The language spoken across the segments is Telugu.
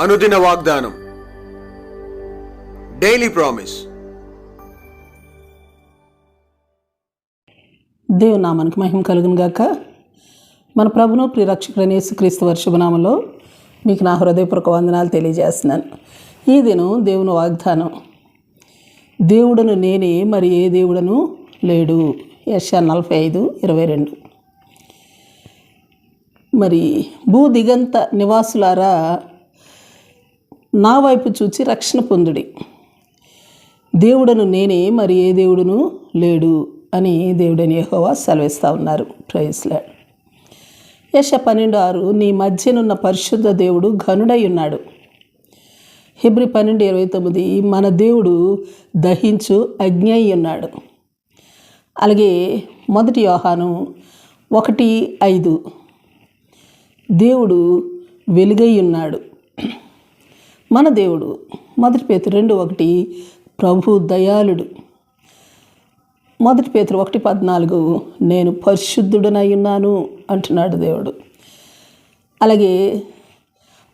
అనుదిన వాగ్దానం. డైలీ ప్రామిస్ దేవుని నామానికి మహిమ కలుగును గాక. మన ప్రభును ప్రిరక్షకుడైన యేసుక్రీస్తు వర్షభనామంలో మీకు నా హృదయపూర్వక వందనాలు తెలియజేస్తున్నాను. ఈ దినం దేవుని వాగ్దానం. దేవుడును నేనే మరి ఏ దేవుడను లేడు. యశ నలభై ఐదు ఇరవై రెండు. మరి భూ దిగంత నివాసులారా నా వైపు చూచి రక్షణ పొందుడి. దేవుడను నేనే మరి ఏ దేవుడును లేడు అని దేవుడని యహోవా సెలవిస్తూ ఉన్నారు. ప్రైస్లా యశ పన్నెండు ఆరు నీ మధ్యనున్న పరిశుద్ధ దేవుడు ఘనుడై ఉన్నాడు. హిబ్రి పన్నెండు ఇరవై తొమ్మిది మన దేవుడు దహించు అగ్ని అయి ఉన్నాడు. అలాగే మొదటి యోహాను ఒకటి ఐదు దేవుడు వెలుగై ఉన్నాడు. మన దేవుడు. మొదటి పేతురు రెండు ఒకటి ప్రభు దయాళుడు. మొదటి పేతురు ఒకటి పద్నాలుగు నేను పరిశుద్ధుడనై ఉన్నాను అంటున్నాడు దేవుడు. అలాగే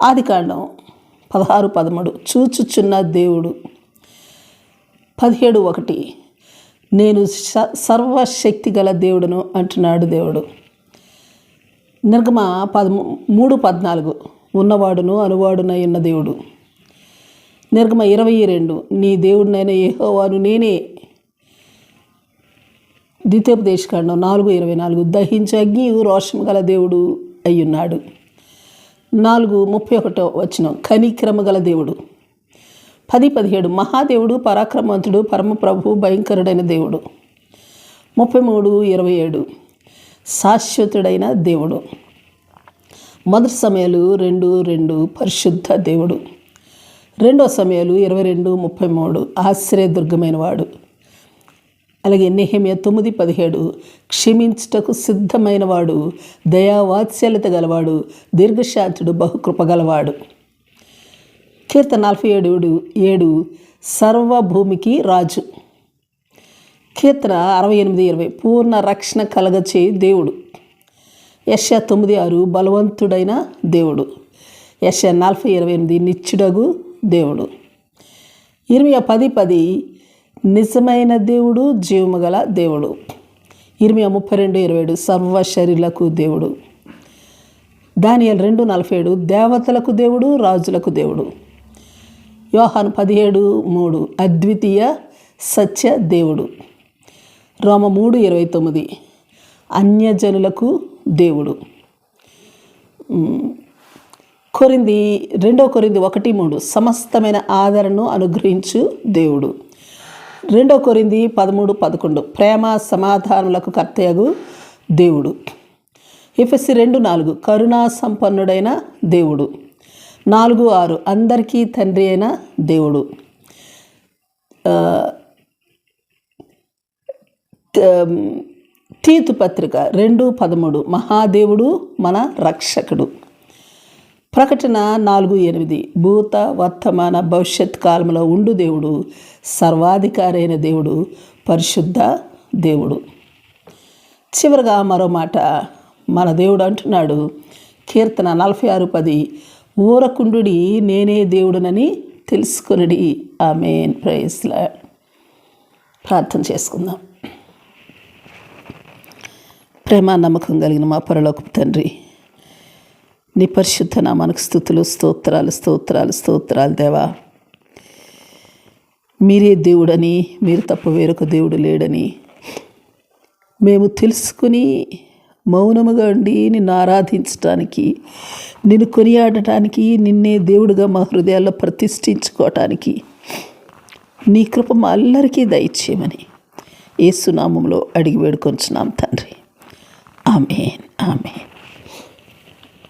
ఆదికాండం పదహారు పదమూడు చూచుచున్న దేవుడు. పదిహేడు ఒకటి నేను స- సర్వశక్తి గల దేవుడును అంటున్నాడు దేవుడు. నిర్గమ పదమూ మూడు పద్నాలుగు ఉన్నవాడును అనువాడునై ఉన్న దేవుడు. నిర్గమ ఇరవై రెండు నీ దేవుడినైన ఏహోవాను నేనే ద్వితీయోపదేశకాండం నాలుగు ఇరవై నాలుగు దహించే అగ్ని రోషం గల దేవుడు అయ్యున్నాడు. నాలుగు ముప్పై ఒకటో వచ్చిన కనిక్రమ గల దేవుడు. పది పదిహేడు మహాదేవుడు పరాక్రమవంతుడు పరమప్రభు భయంకరుడైన దేవుడు. ముప్పై మూడు ఇరవై ఏడు శాశ్వతుడైన దేవుడు. మొదటి సమయాలు రెండు రెండు పరిశుద్ధ దేవుడు. రెండో సమయాలు ఇరవై రెండు ముప్పై మూడు. ఆశ్రయదుర్గమైన వాడు అలాగే నెహమ్య తొమ్మిది పదిహేడు. క్షమించుటకు సిద్ధమైన వాడు దయావాత్సల్యత గలవాడు. దీర్ఘశాంతుడు బహుకృప గలవాడు. కీర్తన నలభై ఏడు ఏడు సర్వభూమికి రాజు. కీర్తన అరవై ఎనిమిది ఇరవై. పూర్ణ రక్షణ కలగచే దేవుడు. యశ తొమ్మిది ఆరు. బలవంతుడైన దేవుడు. యశ నలభై ఇరవై ఎనిమిది. నిత్యుడగు దేవుడు. ఇరవై పది పది నిజమైన దేవుడు జీవము గల దేవుడు. ఇరవై ముప్పై రెండు ఇరవై ఏడు సర్వశరీరులకు దేవుడు. దానియల్ రెండు నలభై ఏడు దేవతలకు దేవుడు రాజులకు దేవుడు. యోహాను పదిహేడు మూడు అద్వితీయ సత్య దేవుడు. రోమ మూడు ఇరవై తొమ్మిది అన్యజనులకు దేవుడు. కొరింది రెండో కొరింది ఒకటి మూడు. సమస్తమైన ఆదరణను అనుగ్రహించు దేవుడు. రెండో కొరింది పదమూడు పదకొండు. ప్రేమ సమాధానములకు కర్తయగు దేవుడు. ఎఫ్ఎస్సి రెండు నాలుగు. కరుణా సంపన్నుడైన దేవుడు. నాలుగు ఆరు. అందరికీ తండ్రి అయిన దేవుడు. తీతు పత్రిక రెండు పదమూడు. మహాదేవుడు మన రక్షకుడు. ప్రకటన నాలుగు ఎనిమిది. భూత వర్తమాన భవిష్యత్ కాలంలో ఉండు దేవుడు సర్వాధికారైన దేవుడు పరిశుద్ధ దేవుడు. చివరగా మరో మాట. మన దేవుడు అంటున్నాడు కీర్తన నలభై ఆరు పది ఊరకుండుడి నేనే దేవుడునని ఆ మెయిన్ ప్రైస్లో ప్రార్థన చేసుకుందాం. ప్రేమ నమ్మకం కలిగిన మా పరలోకపు తండ్రి నీ పరిశుద్ధ నామానికి స్థుతులు స్తోత్రాలు స్తోత్రాలు స్తోత్రాలు దేవా. మీరే దేవుడని మీరు తప్ప వేరొక దేవుడు లేడని. మేము తెలుసుకుని మౌనముగా ఉండి నిన్ను ఆరాధించటానికి నిన్ను కొనియాడటానికి నిన్నే దేవుడిగా మా హృదయాల్లో ప్రతిష్ఠించుకోవటానికి నీ కృప మా అందరికీ దయచేయమని ఏసునామంలో అడిగి వేడుకొంచున్నాం తండ్రి. Amen amen.